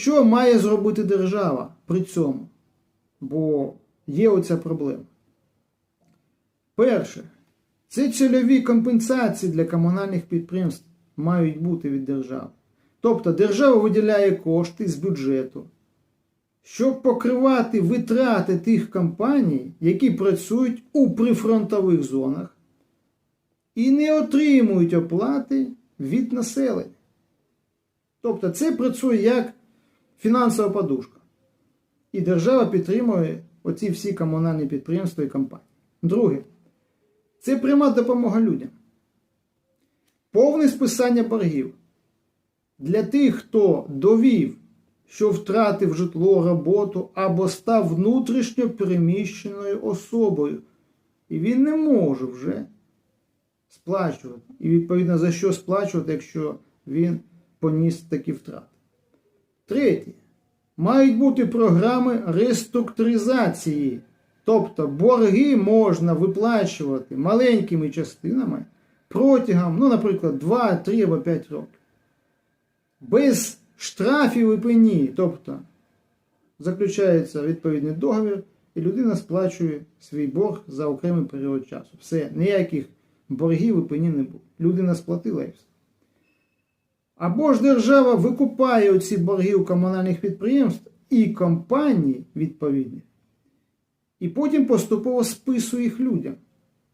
Що має зробити держава при цьому? Бо є оця проблема. Перше, це цільові компенсації для комунальних підприємств мають бути від держави. Тобто держава виділяє кошти з бюджету, щоб покривати витрати тих компаній, які працюють у прифронтових зонах і не отримують оплати від населення. Тобто це працює як фінансова подушка. І держава підтримує оці всі комунальні підприємства і компанії. Друге, це пряма допомога людям. Повне списання боргів для тих, хто довів, що втратив житло, роботу або став внутрішньо переміщеною особою. І він не може вже сплачувати. І відповідно за що сплачувати, якщо він поніс такі втрати. Третє. Мають бути програми реструктуризації. Тобто борги можна виплачувати маленькими частинами протягом, ну, наприклад, 2, 3 або 5 років. Без штрафів і пені. Тобто заключається відповідний договір, і людина сплачує свій борг за окремий період часу. Все, ніяких боргів і пені не буде. Людина сплатила і все. Або ж держава викупає оці борги у комунальних підприємств і компаній відповідні, і потім поступово списує їх людям,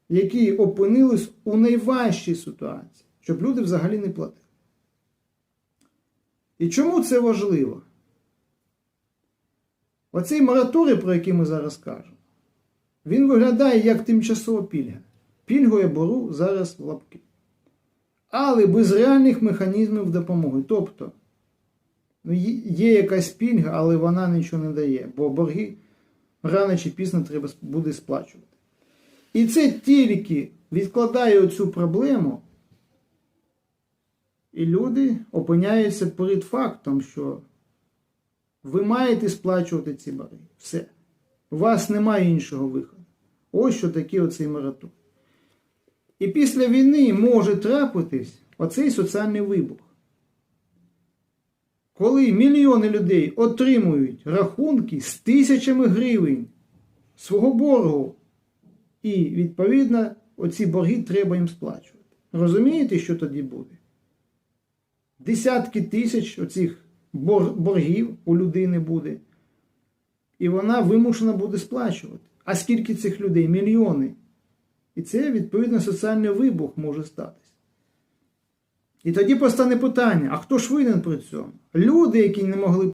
які опинились у найважчій ситуації, щоб люди взагалі не платили. І чому це важливо? Оцей мораторій, про який ми зараз кажемо, він виглядає як тимчасова пільга. Пільгу я беру зараз в лапки. Але без реальних механізмів допомоги. Тобто, ну, є- якась пільга, але вона нічого не дає, бо борги рано чи пізно треба буде сплачувати. І це тільки відкладає оцю проблему, і люди опиняються перед фактом, що ви маєте сплачувати ці борги. Все. У вас немає іншого виходу. Ось що таке оцей мораторій. І після війни може трапитись оцей соціальний вибух. Коли мільйони людей отримують рахунки з тисячами гривень свого боргу, і, відповідно, оці борги треба їм сплачувати. Розумієте, що тоді буде? Десятки тисяч оцих боргів у людини буде, і вона вимушена буде сплачувати. А скільки цих людей? Мільйони. І це, відповідно, соціальний вибух може статись. І тоді постане питання: а хто ж винен при цьому? Люди, які не могли